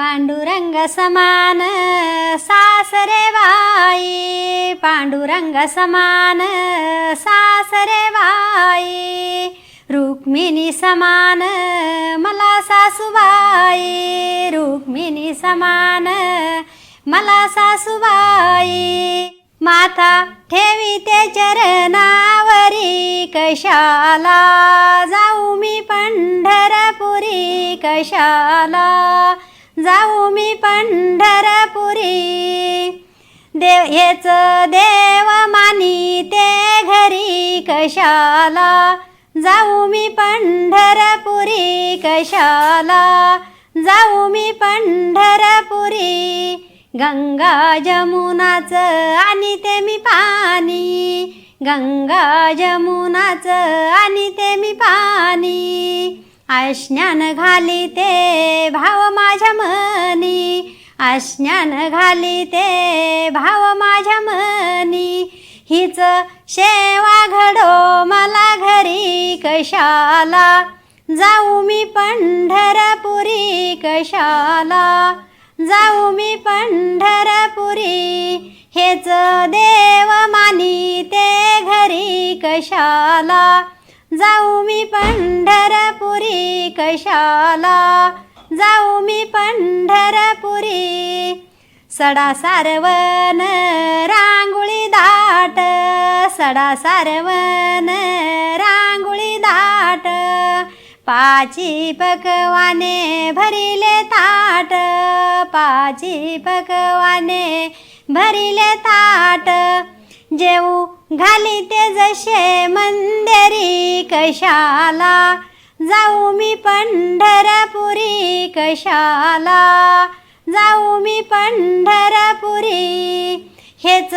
पांडुरंग समान सासरे बाई. पांडुरंग समान सासरे बाई. रुक्मिणी समान मला सासूबाई. रुक्मिणी समान मला सासूबाई. माथा ठेवी ते चरणावरी कशाला जाऊ मी पंढरपुरी? कशाला जाऊ मी पंढरपुरी. देव हेच देव मानी ते घरी कशाला? जाऊ मी पंढरपुरी कशाला? जाऊ मी पंढरपुरी. गंगा जमुनाचं आणि ते मी पाणी. गंगा जमुनाचं आणि ते मी पाणी. आस्नान घाली ते भाव माझ्या मनी. आस्नान घाली ते भाव माझ्या मनी. हिच शेवा घडो मला घरी कशाला? जाऊ मी पंढरपुरी कशाला? जाऊ मी पंढरपुरी. हेच देव मानी ते घरी कशाला? जाऊ मी पंढरपुरी कशाला? जाऊ मी पंढरपुरी. सडा सारवण रांगोळी दाट. सडा सारवण रांगोळी दाट. पाची पकवाने भरिले ताट. पाची पकवाने भरिले ताट. जेऊ घाली ते जसे मंदिरी कशाला. जाऊ मी पंढरपुरी कशाला. जाऊ मी पंढरपुरी. हेच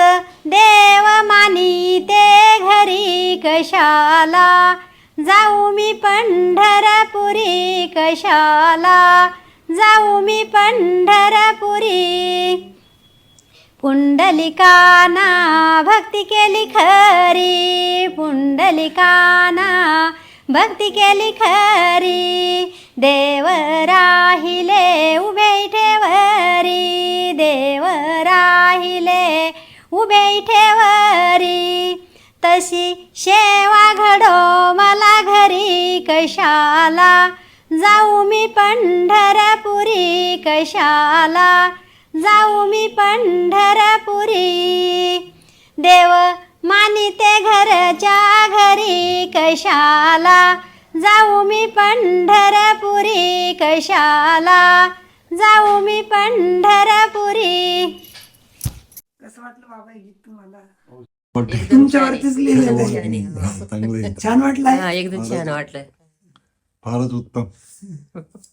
देव मानी ते घरी कशाला. जाऊ मी पंढरपुरी कशाला. जाऊ मी पंढरपुरी. पुंडलिकाना भक्ती केली खरी. पुंडलिकाना भक्ती केली खरी. देव राहिले उभे ठेवरी. देव राहिले उभे ठेवरी. तशी शेवा घडो मला घरी कशाला? जाऊ मी पंढरपुरी कशाला? जाऊ मी पंढरपुरी. देव मानिते घरच्या घरी कशाला? जाऊ मी पंढरपुरी कशाला? जाऊ मी पंढरपुरी. कसं वाटलं बाबा हे गीत तुम्हाला? वाटतंय. तुमच्यावरतीच लिहिलेलं आहे. हा, चांगलं आहे. छान वाटलंय. हा एकदम छान वाटलं फारच उत्तम.